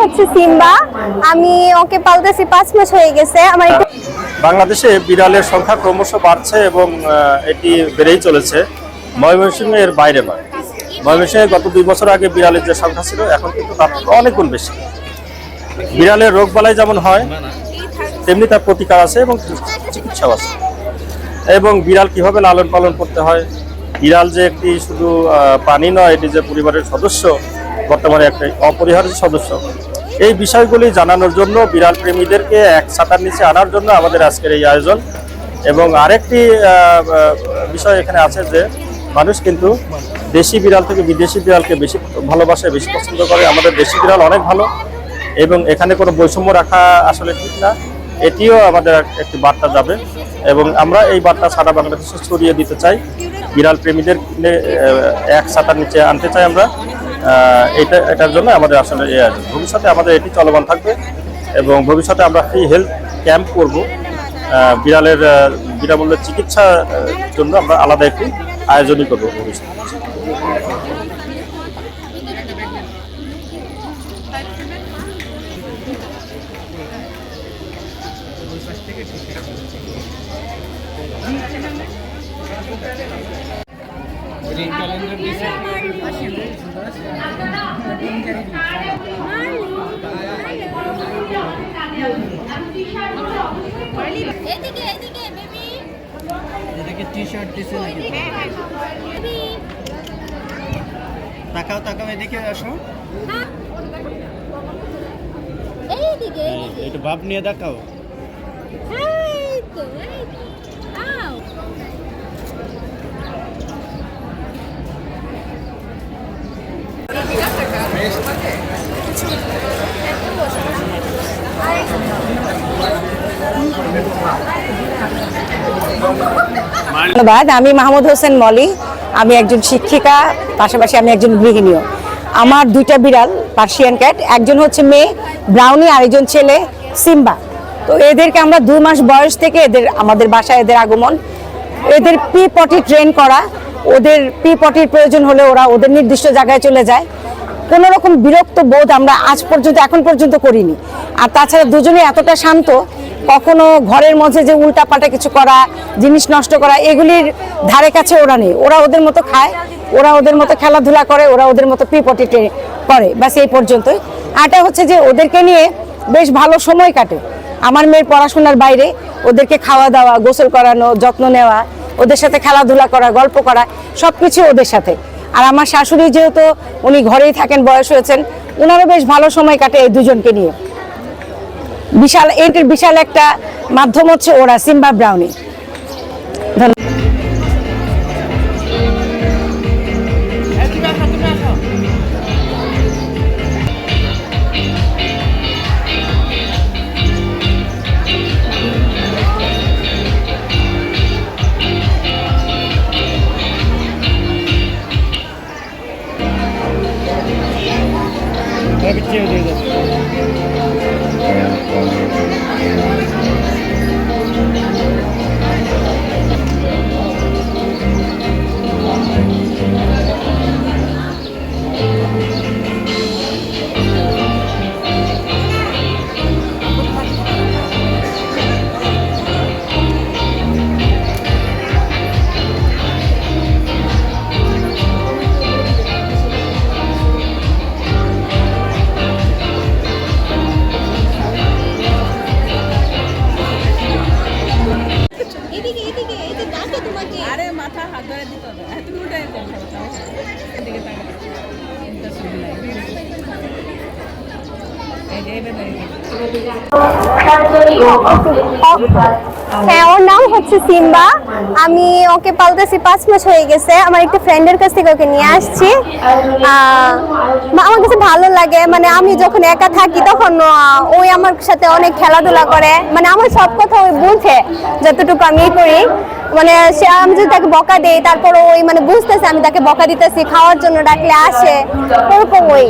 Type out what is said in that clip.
হচ্ছে সিম্বা। আমি ওকে পালতেছি পাঁচ মাস হয়ে গেছে। আমার একটু বাংলাদেশে বিড়ালের সংখ্যা ক্রমশ বাড়ছে এবং এটি বেড়েই চলেছে। ময়মনসিংহ এর বাইরে নয়। ময়মনসিংহে গত দুই বছর আগে বিড়ালের যে সংখ্যা ছিল এখন কিন্তু তার থেকে অনেক গুণ বেশি। বিড়ালের রোগ বালাই যেমন হয় তেমনি তার প্রতিকার আছে এবং চিকিৎসাও আছে। এবং বিড়াল কীভাবে লালন পালন করতে হয়? বিড়াল যে একটি শুধু প্রাণী নয় এটি যে পরিবারের সদস্য বর্তমানে একটা অপরিহার্য সদস্য। এই বিষয়গুলি জানানোর জন্য বিড়াল প্রেমীদেরকে এক ছাতার নিচে আনার জন্য আমাদের আজকের এই আয়োজন। এবং আরেকটি বিষয় এখানে আছে যে, মানুষ কিন্তু দেশি বিড়াল থেকে বিদেশি বিড়ালকে বেশি ভালোবাসে বেশি পছন্দ করে। আমাদের দেশি বিড়াল অনেক ভালো এবং এখানে কোনো বৈষম্য রাখা আসলে ঠিক না। এটিও আমাদের একটি বার্তা যাবে। এবং আমরা এই বার্তা সারা বাংলাদেশে ছড়িয়ে দিতে চাই। বিড়াল প্রেমীদের এক ছাতার নিচে আনতে চাই আমরা। এটা, এটার জন্য আমাদের আসলে এ আয়োজন ভবিষ্যতে আমাদের এটি চলমান থাকবে এবং ভবিষ্যতে আমরা ফ্রি হেলথ ক্যাম্প করব। বিড়ালের বিনামূল্যে চিকিৎসার জন্য আমরা আলাদা একটি আয়োজনই করব ভবিষ্যতে। টি শার্ট দিছে তাকাও তাকাও এদিকে আসো। এইদিকে একটু ভাব নিয়ে দেখাও। এই তো এই আও। ধন্যবাদ, আমি মাহমুদ হোসেন মলি। আমি একজন শিক্ষিকা, পাশাপাশি আমি একজন গৃহিণীও। আমার দুইটা বিড়াল, পার্সিয়ান ক্যাট। একজন হচ্ছে মেয়ে, ব্রাউনি, আরেকজন ছেলে, সিম্বা। তো এদেরকে আমরা দুই মাস বয়স থেকে এদের, আমাদের বাসায় এদের আগমন। এদের পি পটি ট্রেন করা। ওদের পি পটির প্রয়োজন হলে ওরা ওদের নির্দিষ্ট জায়গায় চলে যায়। কোনো রকম বিরক্ত বোধ আমরা আজ পর্যন্ত, এখন পর্যন্ত করিনি। আর তাছাড়া দুজনে এতটা শান্ত, কখনো ঘরের মধ্যে যে উল্টাপাল্টা কিছু করা, জিনিস নষ্ট করা, এগুলির ধারে কাছে ওরা নেই। ওরা ওদের মতো খায়, ওরা ওদের মতো খেলাধুলা করে, ওরা ওদের মতো পিপটি করে, ব্যাস এই পর্যন্তই। আরটা হচ্ছে যে ওদেরকে নিয়ে বেশ ভালো সময় কাটে। আমার মেয়ের পড়াশোনার বাইরে ওদেরকে খাওয়া দাওয়া, গোসল করানো, যত্ন নেওয়া, ওদের সাথে খেলাধুলা করা, গল্প করা সব কিছু ওদের সাথে। আর আমার শাশুড়ি যেহেতু উনি ঘরেই থাকেন, বয়স হয়েছেন ওনারও বেশ ভালো সময় কাটে এই দুজনকে নিয়ে। বিশাল এটির বিশাল একটা মাধ্যম হচ্ছে ওরা, সিম্বা ব্রাউনি। ਪਿੱਛੇ ਹੋ ਜਾਓ Tentunya. হ্যাঁ ওর নাম হচ্ছে সিম্বা। আমি ওকে পালতেছি পাঁচ মাস হয়ে গেছে। আমার একটা ফ্রেন্ডের কাছ থেকে ওকে নিয়ে আসছি। আমার কাছে ভালো লাগে। মানে আমি যখন একা থাকি তখন ওই আমার সাথে অনেক খেলাধুলা করে। মানে আমার সব কথা ওই বুঝে, যতটুকু আমি করি। মানে সে, আমি যদি তাকে বকা দেই তারপর ওই মানে বুঝতেছে আমি তাকে বকা দিতেছি, খাওয়ার জন্য ডাকলে আসে। ওরকম ওই